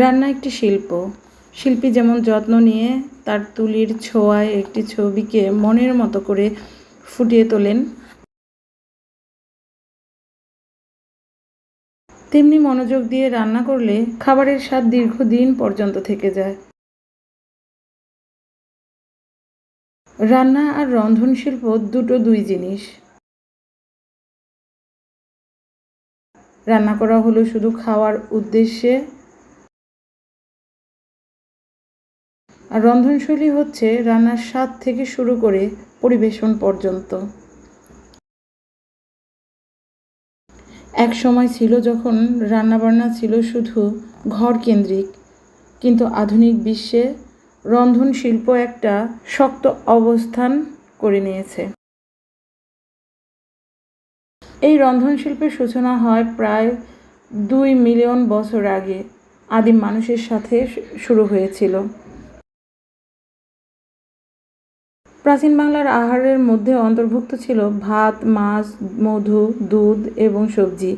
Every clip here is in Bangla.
রান্না একটি শিল্প। শিল্পী যেমন যত্ন নিয়ে তার তুলির ছোঁয়ায় একটি ছবিকে মনের মতো করে ফুটিয়ে তোলেন। তেমনি মনোযোগ দিয়ে রান্না করলে খাবারের স্বাদ দীর্ঘদিন পর্যন্ত থেকে যায়। রান্না আর রন্ধন শিল্প দুটো দুই জিনিস। রান্না করা হলো শুধু খাওয়ার উদ্দেশ্যে আর রন্ধনশৈলী হচ্ছে রান্নার স্বাদ থেকে শুরু করে পরিবেশন পর্যন্ত। এক সময় ছিল যখন রান্নাবান্না ছিল শুধু ঘর কেন্দ্রিক, কিন্তু আধুনিক বিশ্বে রন্ধন শিল্প একটা শক্ত অবস্থান করে নিয়েছে। এই রন্ধন শিল্পের সূচনা হয় প্রায় দুই মিলিয়ন বছর আগে, আদিম মানুষের সাথে শুরু হয়েছিল। প্রাচীন বাংলার আহারের মধ্যে অন্তর্ভুক্ত ছিল ভাত, মাছ, মধু, দুধ এবং সবজি।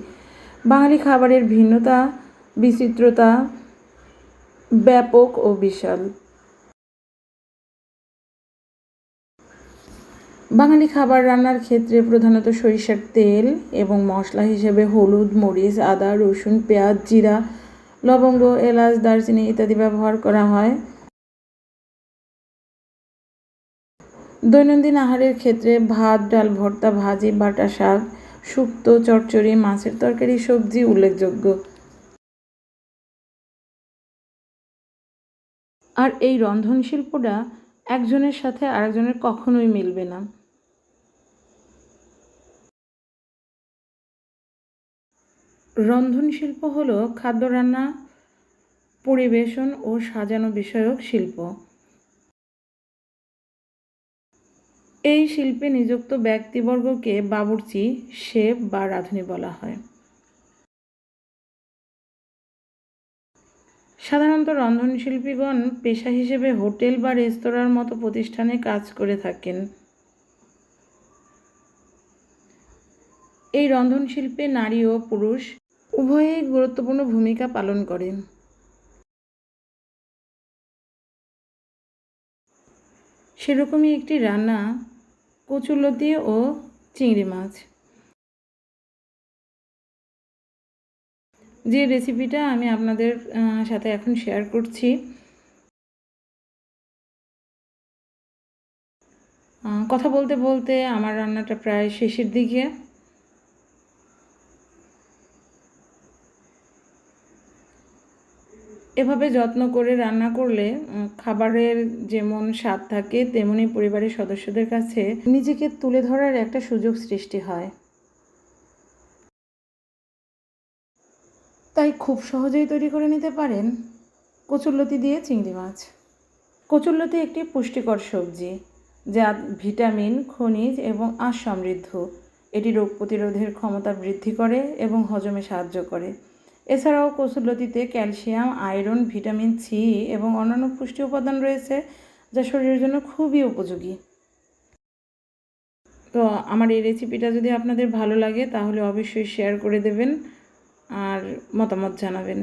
বাঙালি খাবারের ভিন্নতা, বিচিত্রতা ব্যাপক ও বিশাল। বাঙালি খাবার রান্নার ক্ষেত্রে প্রধানত সরিষার তেল এবং মশলা হিসেবে হলুদ, মরিচ, আদা, রসুন, পেঁয়াজ, জিরা, লবঙ্গ, এলাচ, দারচিনি ইত্যাদি ব্যবহার করা হয়। দৈনন্দিন আহারের ক্ষেত্রে ভাত, ডাল, ভর্তা, ভাজি, বাটা শাক, শুক্তো, চচ্চড়ি, মাছের তরকারি, সবজি উল্লেখযোগ্য। আর এই রন্ধন শিল্পটা একজনের সাথে আরেকজনের কখনোই মিলবে না। রন্ধন শিল্প হলো খাদ্য রান্না, পরিবেশন ও সাজানো বিষয়ক শিল্প। এই শিল্পে নিযুক্ত ব্যক্তিবর্গকে বাবুর্চি শেফ বা রাঁধুনি বলা হয়। সাধারণত রন্ধনশিল্পীগণ পেশা হিসেবে হোটেল বা রেস্তোরাঁর মতো প্রতিষ্ঠানে কাজ করে থাকেন। এই রন্ধনশিল্পে নারী ও পুরুষ উভয়েই গুরুত্বপূর্ণ ভূমিকা পালন করেন। সেরকমই একটি রান্না কচুলতি ও চিংড়ি মাছ। যে রেসিপিটা আমি আপনাদের সাথে এখন শেয়ার করছি কথা বলতে বলতে আমার রান্নাটা প্রায় শেষের দিকে। এভাবে যত্ন করে রান্না করলে খাবারের যেমন স্বাদ থাকে, তেমনি পরিবারের সদস্যদের কাছে নিজেকে তুলে ধরার একটা সুযোগ সৃষ্টি হয়। তাই খুব সহজেই তৈরি করে নিতে পারেন কচুরলতি দিয়ে চিংড়ি মাছ। কচুরলতি একটি পুষ্টিকর সবজি, যা ভিটামিন, খনিজ এবং আঁশ সমৃদ্ধ। এটি রোগ প্রতিরোধের ক্ষমতা বৃদ্ধি করে এবং হজমে সাহায্য করে। এছাড়াও কৌশলতিতে ক্যালসিয়াম, আয়রন, ভিটামিন সি এবং অন্যান্য পুষ্টি উপাদান রয়েছে যা শরীরের জন্য খুবই উপযোগী। তো আমার এই রেসিপিটা যদি আপনাদের ভালো লাগে তাহলে অবশ্যই শেয়ার করে দেবেন আর মতামত জানাবেন।